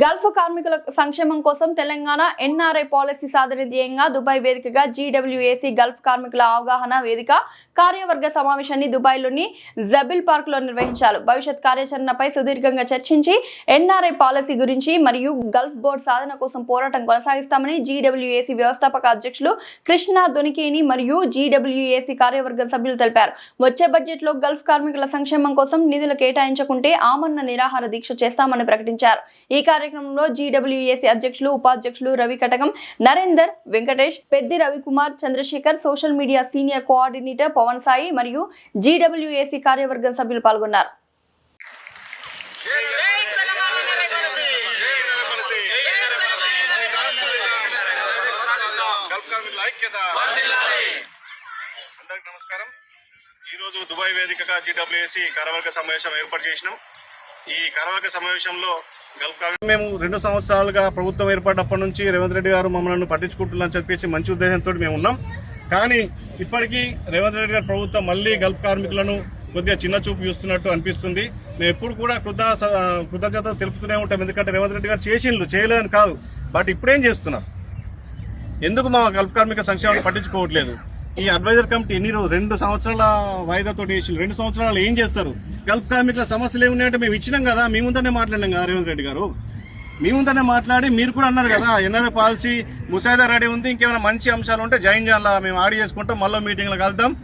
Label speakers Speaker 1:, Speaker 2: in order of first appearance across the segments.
Speaker 1: Gulf కార్మికుల సంక్షేమం కోసం తెలంగాణ ఎన్ఆర్ఐ పాలసీ సాధన ధ్యేయంగా దుబాయ్ వేదికగా జీడబ్ల్యూఏసీ గల్ఫ్ కార్మికుల అవగాహన వేదిక కార్యవర్గ సమావేశాన్ని దుబాయ్లోని జబిల్ పార్క్లో నిర్వహించారు. భవిష్యత్ కార్యాచరణపై సుదీర్ఘంగా చర్చించి ఎన్ఆర్ఐ పాలసీ గురించి మరియు గల్ఫ్ బోర్డు సాధన కోసం పోరాటం కొనసాగిస్తామని జీడబ్ల్యూఏసీ వ్యవస్థాపక అధ్యక్షులు కృష్ణ దొనికేని మరియు జీడబ్ల్యూఏసీ కార్యవర్గ సభ్యులు తెలిపారు. వచ్చే బడ్జెట్లో గల్ఫ్ కార్మికుల సంక్షేమం కోసం నిధులు కేటాయించకుంటే ఆమరణ నిరాహార దీక్ష చేస్తామని ప్రకటించారు. ఈ కార్యక్రమంలో జీడబ్ల్యూఏసీ అధ్యక్షులు ఉపాధ్యక్షులు Ravi Katakam Narender Venkatesh Peddi Ravikumar Chandrashekar social media senior coordinator Pavan Sai మరియు జీడబ్ల్యూఏసీ కార్యవర్గం సభ్యులు పాల్గొన్నారు.
Speaker 2: అందరికి నమస్కారం. ఈరోజు దుబాయ్ వేదికగా జీడబ్ల్యూఏసీ కార్యవర్గ సమావేశం ఏర్పాటు చేసినాం. ఈ కార్యవర్గ సమావేశంలో గల్ఫ్ మేము రెండు సంవత్సరాలుగా ప్రభుత్వం ఏర్పడినప్పటి నుంచి రేవంత్ రెడ్డి గారు మమ్మల్ని పట్టించుకుంటున్నారని చెప్పేసి మంచి ఉద్దేశంతో మేము ఉన్నాం. కానీ ఇప్పటికీ రేవంత్ రెడ్డి గారి ప్రభుత్వం మళ్ళీ గల్ఫ్ కార్మికులను కొద్దిగా చిన్న చూపు చూస్తున్నట్టు అనిపిస్తుంది. మేము ఎప్పుడు కూడా కృత కృతజ్ఞత తెలుపుతూనే ఉంటాం. ఎందుకంటే రేవంత్ రెడ్డి గారు చేసిండ్లు చేయలేదని కాదు. బట్ ఇప్పుడేం చేస్తున్నారు? ఎందుకు మా గల్ఫ్ కార్మిక సంక్షేమాన్ని పట్టించుకోవట్లేదు? ఈ అడ్వైజర్ కమిటీ ఎన్ని రెండు సంవత్సరాల వాయిదాతో వేసి రెండు సంవత్సరాలు ఏం చేస్తారు? గల్ఫ్ కార్మికుల సమస్యలు ఏమున్నాయంటే మేము ఇచ్చినాం కదా మీ ముందనే మాట్లాడినాం కదా రేవంత్ రెడ్డి గారు. మీ ముందనే మాట్లాడి మీరు కూడా అన్నారు కదా ఎన్ఆర్ఐ పాలసీ ముసాయిదా రెడీ ఉంది ఇంకేమైనా మంచి అంశాలు ఉంటే జాయిన్ చేయాలా మేము ఆడి చేసుకుంటాం మళ్ళీ మీటింగ్లో కలుద్దాం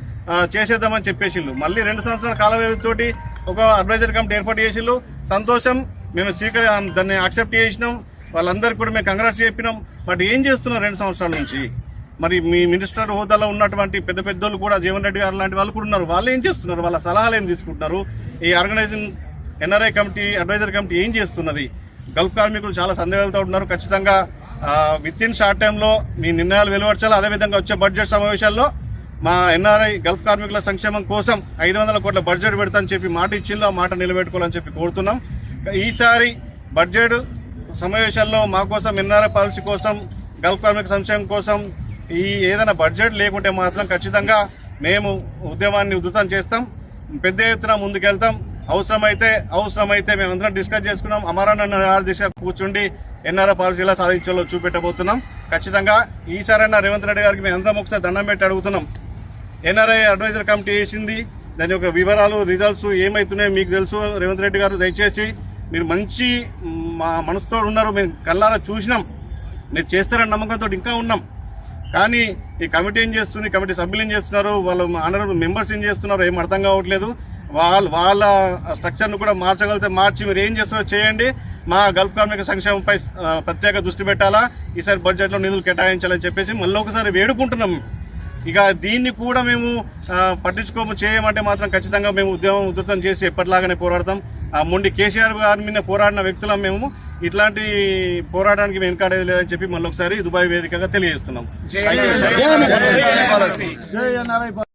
Speaker 2: చేసేద్దామని చెప్పేసిళ్ళు మళ్ళీ రెండు సంవత్సరాల కాల వ్యవధితోటి ఒక అడ్వైజర్ కమిటీ ఏర్పాటు చేసిళ్ళు సంతోషం మేము స్వీకరి దాన్ని యాక్సెప్ట్ చేసినాం. వాళ్ళందరికీ కూడా మేము కంగ్రాట్స్ చెప్పినాం. బట్ ఏం చేస్తున్నాం రెండు సంవత్సరాల నుంచి? మరి మీ మినిస్టర్ హోదాలో ఉన్నటువంటి పెద్ద పెద్దోళ్ళు కూడా జీవన్ రెడ్డి గారు లాంటి వాళ్ళు కూడా ఉన్నారు. వాళ్ళు ఏం చేస్తున్నారు? వాళ్ళ సలహాలు ఏం తీసుకుంటున్నారు? ఈ organizing NRI committee advisor committee ఏం చేస్తున్నది? గల్ఫ్ కార్మికులు చాలా సందేహాలతో ఉన్నారు. ఖచ్చితంగా విత్ ఇన్ షార్ట్ టైంలో మీ నిర్ణయాలు వెలువరచాలి అదేవిధంగా వచ్చే బడ్జెట్ సమావేశాల్లో మా ఎన్ఆర్ఐ గల్ఫ్ కార్మికుల సంక్షేమం కోసం ఐదు వందల కోట్ల బడ్జెట్ పెడతానని చెప్పి మాట ఇచ్చిందో ఆ మాట నిలబెట్టుకోవాలని చెప్పి కోరుతున్నాం. ఈసారి బడ్జెట్ సమావేశాల్లో మా కోసం ఎన్ఆర్ఐ పాలసీ కోసం గల్ఫ్ కార్మిక సంక్షేమం కోసం ఈ ఏదైనా బడ్జెట్ లేకుంటే మాత్రం ఖచ్చితంగా మేము ఉద్యమాన్ని ఉధృతం చేస్తాం. పెద్ద ఎత్తున ముందుకెళ్తాం. అవసరమైతే అవసరమైతే మేమందరం డిస్కస్ చేసుకున్నాం. అమరాన్న దిశ కూర్చుండి ఎన్ఆర్ఐ పాలసీ ఎలా సాధించాలో చూపెట్టబోతున్నాం. ఖచ్చితంగా ఈసారైనా రేవంత్ రెడ్డి గారికి మేమందరం ఒకసారి దండం పెట్టి అడుగుతున్నాం. ఎన్ఆర్ఐ అడ్వైజర్ కమిటీ వేసింది. దాని యొక్క వివరాలు రిజల్ట్స్ ఏమైతున్నాయో మీకు తెలుసు. రేవంత్ రెడ్డి గారు దయచేసి మీరు మంచి మా మనసుతో ఉన్నారు. మేము కళ్ళారా చూసినాం. మీరు చేస్తారని నమ్మకంతో ఇంకా ఉన్నాం. కానీ ఈ కమిటీ ఏం చేస్తుంది? కమిటీ సభ్యులు ఏం చేస్తున్నారు? వాళ్ళ ఆనరబుల్ మెంబర్స్ ఏం చేస్తున్నారు? ఏం అర్థం కావట్లేదు. వాళ్ళ వాళ్ళ స్ట్రక్చర్ను కూడా మార్చగలిగితే మార్చి మీరు ఏం చేస్తారో చేయండి. మా గల్ఫ్ కార్మిక సంక్షేమంపై ప్రత్యేక దృష్టి పెట్టాలా? ఈసారి బడ్జెట్లో నిధులు కేటాయించాలని చెప్పేసి మళ్ళీ ఒకసారి వేడుకుంటున్నాం. ఇక దీన్ని కూడా మేము పట్టించుకోము చేయమంటే మాత్రం ఖచ్చితంగా మేము ఉద్యమం ఉధృతం చేసి ఎప్పటిలాగానే పోరాడతాం. ఆ మొండి కేసీఆర్ గారి మీద పోరాడిన వ్యక్తులం మేము. ఇట్లాంటి పోరాటానికి మేము వెనకాడేది లేదని చెప్పి మళ్ళీ ఒకసారి దుబాయ్ వేదికగా తెలియజేస్తున్నాం.